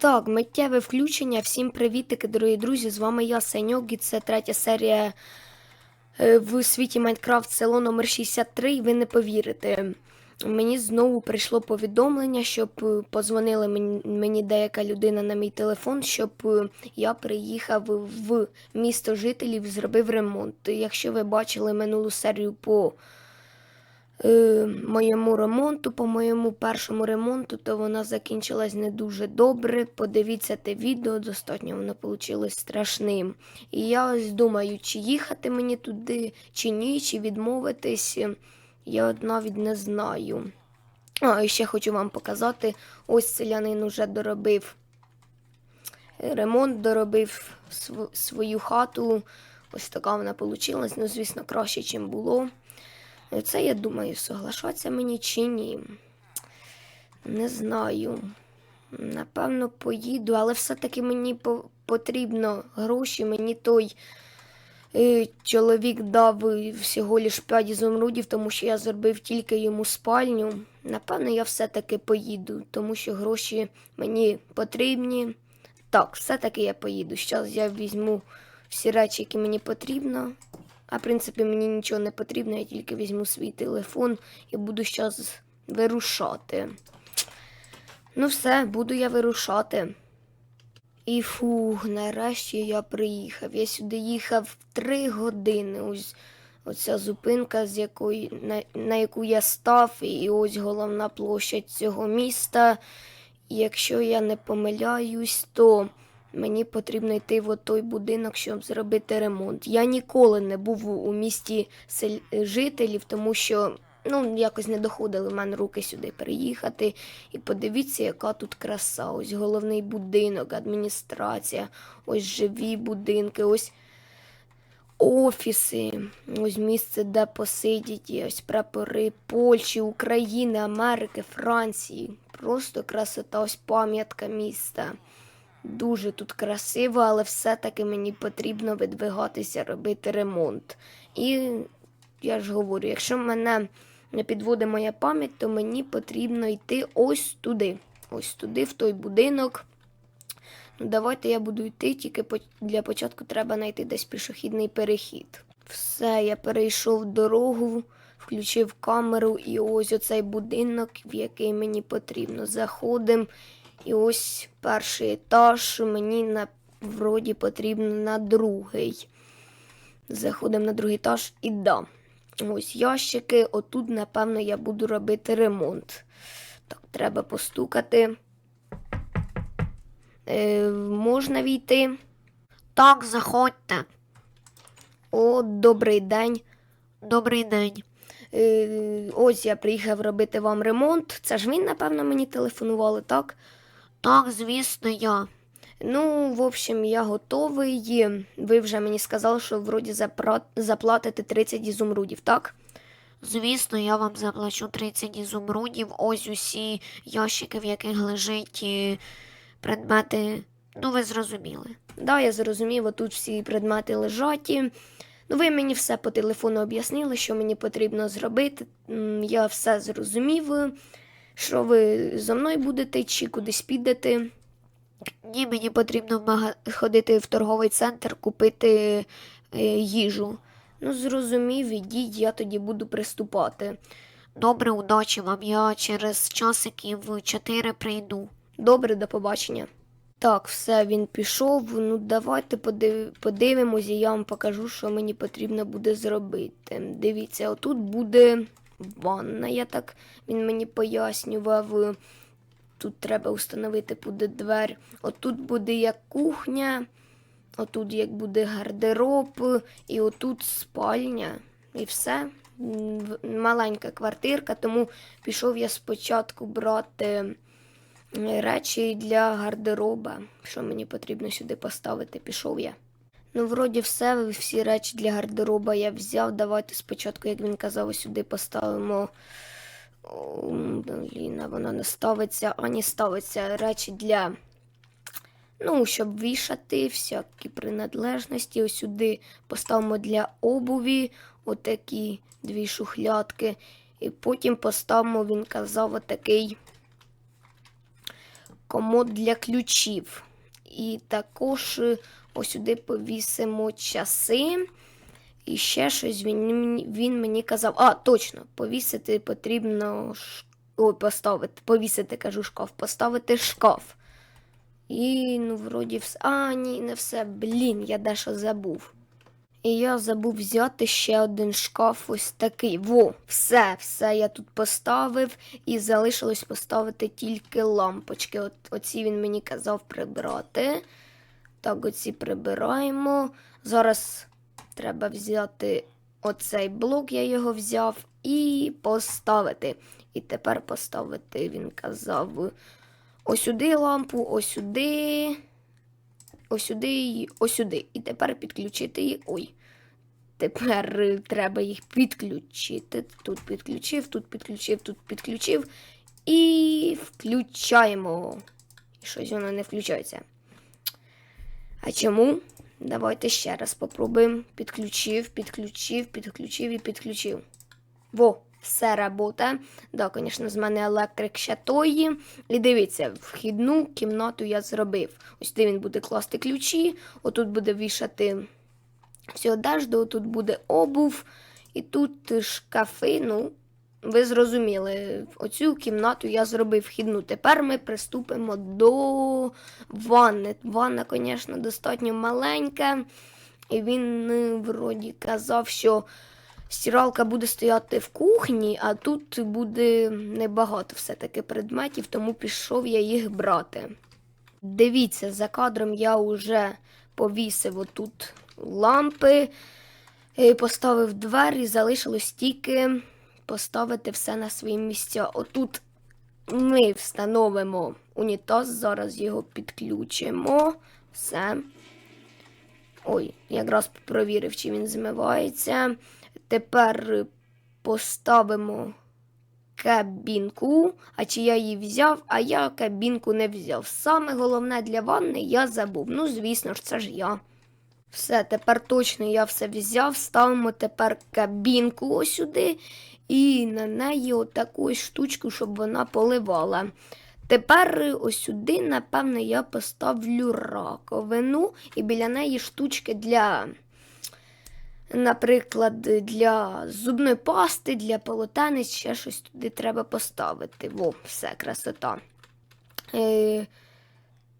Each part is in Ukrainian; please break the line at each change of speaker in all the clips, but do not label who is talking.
Так, миттєве включення. Всім привітики, дорогі друзі. З вами я, Саньок, і це третя серія е, в світі Майнкрафт село номер 63. І ви не повірите. Мені знову прийшло повідомлення, щоб е, позвонила мені, мені деяка людина на мій телефон, щоб е, я приїхав в місто жителів, зробив ремонт. Якщо ви бачили минулу серію по е, моєму ремонту, по моєму першому ремонту, то вона закінчилась не дуже добре. Подивіться те відео, достатньо воно вийшло страшним. І я ось думаю, чи їхати мені туди, чи ні, чи відмовитись. Я навіть не знаю. А, і ще хочу вам показати. Ось селянин уже доробив ремонт, доробив св- свою хату. Ось така вона вийшла. Ну, звісно, краще, ніж було. І Це я думаю, соглашатися мені чи ні. Не знаю. Напевно, поїду, але все-таки мені по- потрібно гроші. Мені той е, чоловік дав е, всього лиш 5 ізумрудів, тому що я зробив тільки йому спальню. Напевно, я все-таки поїду, тому що гроші мені потрібні. Так, все-таки я поїду. Зараз я візьму всі речі, які мені потрібно. А в принципі, мені нічого не потрібно, я тільки візьму свій телефон і буду зараз вирушати. Ну, все, буду я вирушати. І фух, нарешті я приїхав. Я сюди їхав три години. Ось оця зупинка, з якої, на, на яку я став, і ось головна площадь цього міста. Якщо я не помиляюсь, то мені потрібно йти в той будинок, щоб зробити ремонт. Я ніколи не був у місті сель... жителів, тому що ну, якось не доходили в мене руки сюди переїхати. І подивіться, яка тут краса. Ось головний будинок, адміністрація, ось живі будинки, ось офіси, ось місце, де посидіти, ось прапори Польщі, України, Америки, Франції. Просто красота, ось пам'ятка міста. Дуже тут красиво, але все-таки мені потрібно видвигатися, робити ремонт. І я ж говорю, якщо мене не підводить моя пам'ять, то мені потрібно йти ось туди. Ось туди, в той будинок. Ну, давайте я буду йти, тільки для початку треба знайти десь пішохідний перехід. Все, я перейшов дорогу, включив камеру, і ось оцей будинок, в який мені потрібно. Заходимо. І ось перший етаж мені на вроді потрібно на другий. Заходимо на другий етаж і да. Ось ящики. Отут, напевно, я буду робити ремонт. Так, треба постукати. Е, можна війти?
Так, заходьте.
О, добрий день.
Добрий день.
Е, ось я приїхав робити вам ремонт. Це ж він, напевно, мені телефонували, так?
Так, звісно, я.
Ну, в общем, я готовий. Ви вже мені сказали, що вроді запра- заплатите 30 ізумрудів, так?
Звісно, я вам заплачу 30 ізумрудів. Ось усі ящики, в яких лежать е, предмети. Ну, ви зрозуміли.
Да, я зрозумів, тут всі предмети лежать. Ну, ви мені все по телефону об'яснили, що мені потрібно зробити. Я все зрозумів. Що ви зі мною будете чи кудись підете?
Ні, мені потрібно ходити в торговий центр, купити е, їжу.
Ну, зрозумів, ідіть, я тоді буду приступати.
Добре, удачі вам. Я через часиків 4 прийду.
Добре, до побачення. Так, все, він пішов. Ну, давайте подив... подивимось, і я вам покажу, що мені потрібно буде зробити. Дивіться, отут буде ванна, я так він мені пояснював. Тут треба встановити буде двері. Отут буде як кухня, отут як буде гардероб, і отут спальня. І все. Маленька квартирка, тому пішов я спочатку брати е, речі для гардероба. Що мені потрібно сюди поставити, пішов я. Ну, вроді, все, всі речі для гардероба я взяв. Давайте спочатку, як він казав, сюди поставимо. О, блін, а не ставиться, ані ставиться речі для. Ну, щоб вішати всякі принадлежності. Ось сюди поставимо для обуві отакі дві шухлядки. І потім поставимо, він казав, отакий комод для ключів. І також е, ось сюди повісимо часи. І ще щось він, він мені казав. А, точно, повісити потрібно. Ой, поставити, повісити, кажу, шкаф, поставити шкаф. І, ну, вроді, все. А, ні, не все. Блін, я дещо забув. І я забув взяти ще один шкаф ось такий. Во, все, все я тут поставив, і залишилось поставити тільки лампочки. От, оці він мені казав прибрати. Так, оці прибираємо. Зараз треба взяти оцей блок, я його взяв, і поставити. І тепер поставити, він казав, ось сюди лампу, ось сюди, ось сюди, і ось сюди. І тепер підключити її. Ой. Тепер треба їх підключити. Тут підключив, тут підключив, тут підключив. І включаємо. І щось воно не включається. А чому? Давайте ще раз попробуємо. Підключив, підключив, підключив і підключив. Во, все робота. Да, звісно, з мене електрик ще тої. І дивіться, вхідну кімнату я зробив. Ось де він буде класти ключі, отут буде вішати всю одежду, тут буде обув, і тут шкафи. Ну, ви зрозуміли, оцю кімнату я зробив вхідну. Тепер ми приступимо до ванни. Ванна, звісно, достатньо маленька. І він е, вроді казав, що стиралка буде стояти в кухні, а тут буде небагато все-таки предметів, тому пішов я їх брати. Дивіться, за кадром я вже повісив отут лампи, е, поставив двері, залишилось тільки поставити все на свої місця. Отут ми встановимо унітаз, зараз його підключимо. Все. Ой, якраз провірив, чи він змивається. Тепер поставимо кабінку. А чи я її взяв, а я кабінку не взяв. Саме головне для ванни я забув. Ну, звісно ж, це ж я. Все, тепер точно я все взяв. Ставимо тепер кабінку ось сюди і на неї отаку штучку, щоб вона поливала. Тепер е, ось сюди, напевно, я поставлю раковину і біля неї штучки для, наприклад, для зубної пасти, для полотенець, ще щось туди треба поставити. Во, все, красота. Е,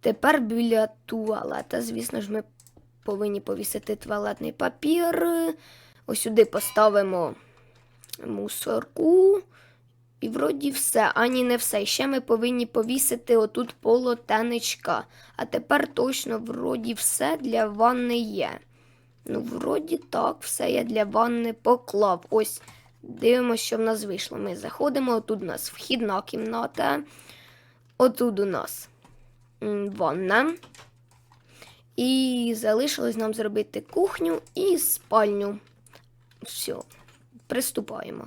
тепер біля туалета, звісно ж, ми повинні повісити туалетний папір. Ось сюди поставимо мусорку. І вроді все, ані не все. Ще ми повинні повісити отут полотенечка. А тепер точно вроді все для ванни є. Ну, вроді так, все я для ванни поклав. Ось дивимося, що в нас вийшло. Ми заходимо, отут у нас вхідна кімната. Отут у нас ванна. І залишилось нам зробити кухню і спальню. Все, приступаємо.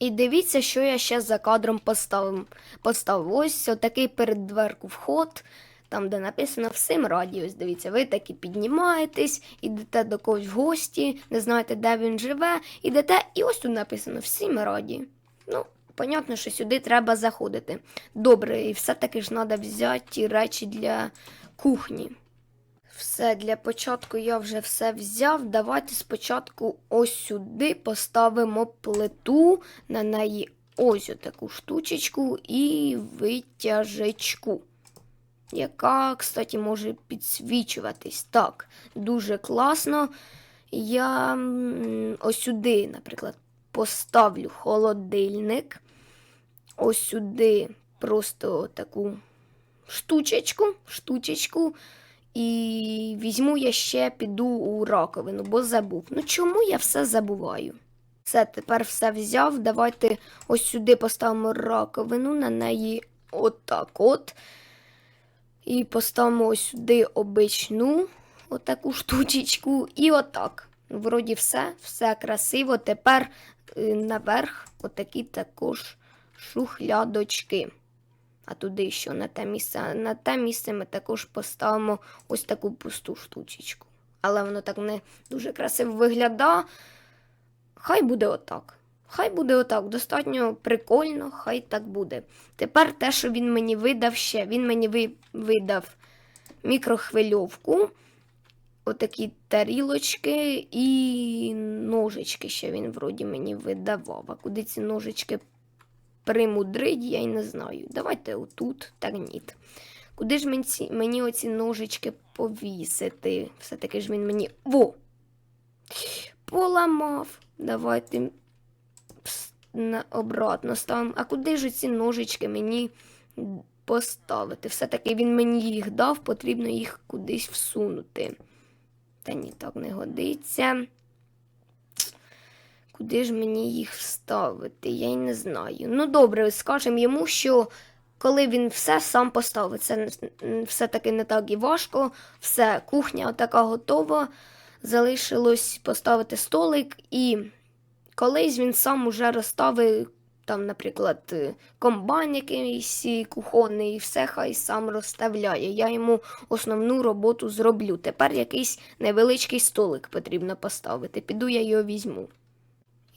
І дивіться, що я ще за кадром поставив. Поставив ось такий перед дверку вход, там, де написано всім раді. Ось дивіться, ви таки піднімаєтесь, ідете до когось в гості, не знаєте, де він живе, ідете, і ось тут написано всім раді. Ну, понятно, що сюди треба заходити. Добре, і все-таки ж треба взяти речі для кухні. Все, для початку я вже все взяв. Давайте спочатку ось сюди поставимо плиту, на неї ось таку штучечку і витяжечку, яка, кстати, може підсвічуватись. Так, дуже класно. Я ось сюди, наприклад, поставлю холодильник. Ось сюди просто таку штучечку, штучечку. І візьму я ще піду у раковину, бо забув. Ну чому я все забуваю? Все, тепер все взяв. Давайте ось сюди поставимо раковину, на неї отак от. І поставимо ось сюди обичну отаку штучечку. І отак. Вроді все, все красиво. Тепер е, наверх отакі також шухлядочки. А туди що на те місце? На те місце ми також поставимо ось таку пусту штучечку. Але воно так не дуже красиво виглядає. Хай буде отак. Хай буде отак, достатньо прикольно, хай так буде. Тепер те, що він мені видав ще, він мені ви- видав мікрохвильовку, отакі тарілочки і ножички ще він вроді мені видавав. А куди ці ножички примудрить, я й не знаю. Давайте отут, так ні. Куди ж мені, мені оці ножички повісити? Все-таки ж він мені. Во! Поламав. Давайте на, обратно ставимо. А куди ж ці ножички мені поставити? Все-таки він мені їх дав, потрібно їх кудись всунути. Та ні, так не годиться. Куди ж мені їх вставити? Я й не знаю. Ну, добре, скажемо йому, що коли він все сам поставить, це все-таки не так і важко. Все, кухня така готова. Залишилось поставити столик, і колись він сам уже розставив, там, наприклад, комбайн якийсь кухонний, і все хай сам розставляє. Я йому основну роботу зроблю. Тепер якийсь невеличкий столик потрібно поставити. Піду я його візьму.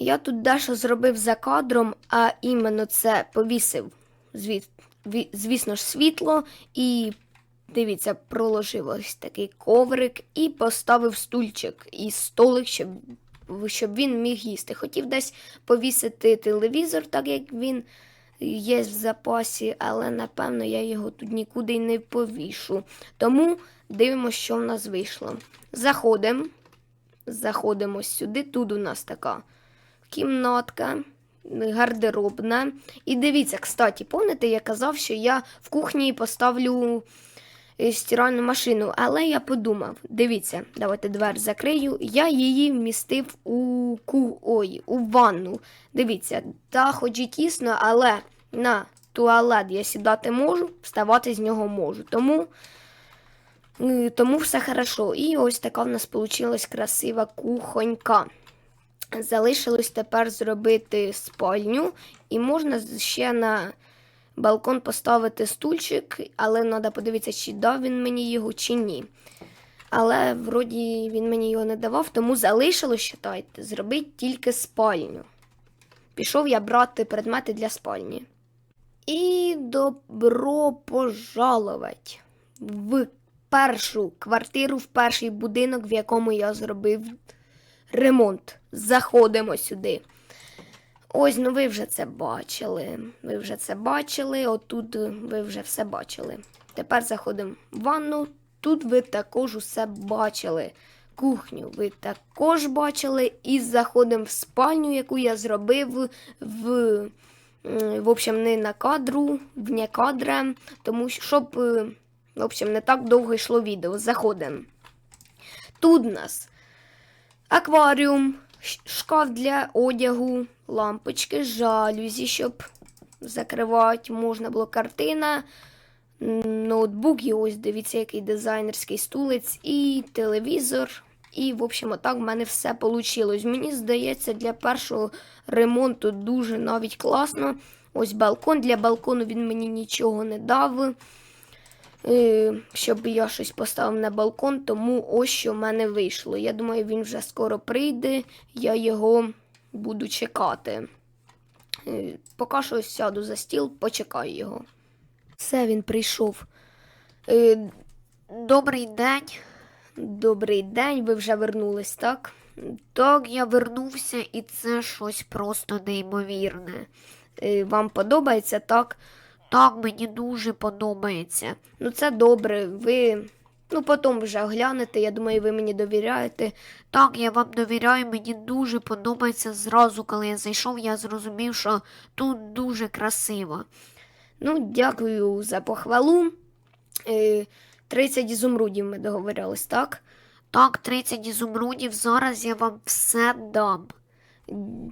Я тут дещо зробив за кадром, а іменно це повісив, звісно ж, світло і дивіться, проложив ось такий коврик і поставив стульчик і столик, щоб, щоб він міг їсти. Хотів десь повісити телевізор, так як він є в запасі, але напевно я його тут нікуди не повішу. Тому дивимося, що в нас вийшло. Заходимо. Заходимо сюди. Тут у нас така кімнатка, гардеробна. І дивіться, кстати, пам'ятаєте, я казав, що я в кухні поставлю е, стиральну машину, але я подумав, дивіться, давайте двері закрию. Я її вмістив у ку... Ой, у ванну. Дивіться, та хоч і тісно, але на туалет я сідати можу, вставати з нього можу. Тому, е, тому все хорошо. І ось така в нас вийшла красива кухонька. Залишилось тепер зробити спальню, і можна ще на балкон поставити стульчик, але треба подивитися, чи дав він мені його, чи ні. Але вроді він мені його не давав, тому залишилось, считайте, зробити тільки спальню. Пішов я брати предмети для спальні. І добро пожаловать в першу квартиру, в перший будинок, в якому я зробив ремонт. Заходимо сюди. Ось, ну ви вже це бачили. Ви вже це бачили. Отут е, ви вже все бачили. Тепер заходимо в ванну. Тут ви також усе бачили. Кухню ви також бачили. І заходимо в спальню, яку я зробив в. В общем, не на кадру, вне кадра, тому що, щоб, е, в общем, не так довго йшло відео. Заходимо. Тут у нас акваріум, шкаф для одягу, лампочки, жалюзі, щоб закривати можна було картина, ноутбук, і ось дивіться, який дизайнерський стулець, і телевізор. І, в общем, отак в мене все вийшло. Мені здається, для першого ремонту дуже навіть класно. Ось балкон. Для балкону він мені нічого не дав. Щоб я щось поставив на балкон, тому ось що в мене вийшло. Я думаю, він вже скоро прийде, я його буду чекати. Е, Поки що сяду за стіл, почекаю його. Все, він прийшов. Е,
Добрий день.
Добрий день, ви вже вернулись, так?
Так, я вернувся, і це щось просто неймовірне.
Е, Вам подобається, так?
Так, мені дуже подобається.
Ну, це добре. Ви ну, потім вже оглянете. Я думаю, ви мені довіряєте.
Так, я вам довіряю, мені дуже подобається. Зразу, коли я зайшов, я зрозумів, що тут дуже красиво.
Ну, дякую за похвалу. Е, 30 ізумрудів ми договорились, так?
Так, 30 ізумрудів, зараз я вам все дам.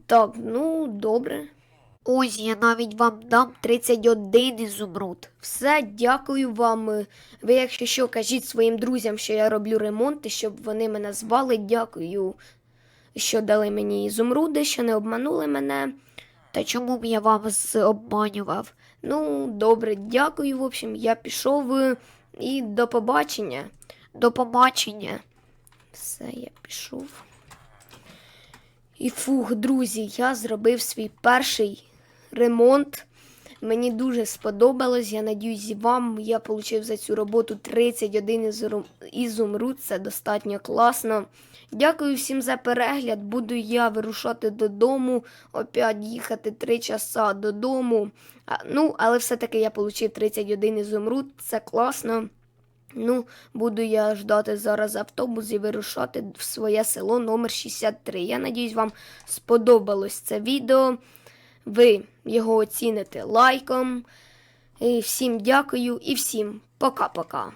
Так, ну, добре.
Ось я навіть вам дам 31 ізумруд.
Все, дякую вам. Ви, якщо що, кажіть своїм друзям, що я роблю ремонти, щоб вони мене звали. Дякую, що дали мені ізумруди, що не обманули мене.
Та чому б я вас обманював?
Ну, добре, дякую. В общем, я пішов е, і до побачення.
До побачення.
Все, я пішов. І фух, друзі, я зробив свій перший ремонт. Мені дуже сподобалось. Я надіюсь, вам я отримав за цю роботу 31 ізру- ізумруд. Це достатньо класно. Дякую всім за перегляд. Буду я вирушати додому, опять їхати 3 часа додому. А, ну, але все-таки я отримав 31 ізумруд. Це класно. Ну, буду я ждати зараз автобус і вирушати в своє село номер 63. Я надіюсь, вам сподобалось це відео. Ви його оціните лайком. І всім дякую і всім пока-пока.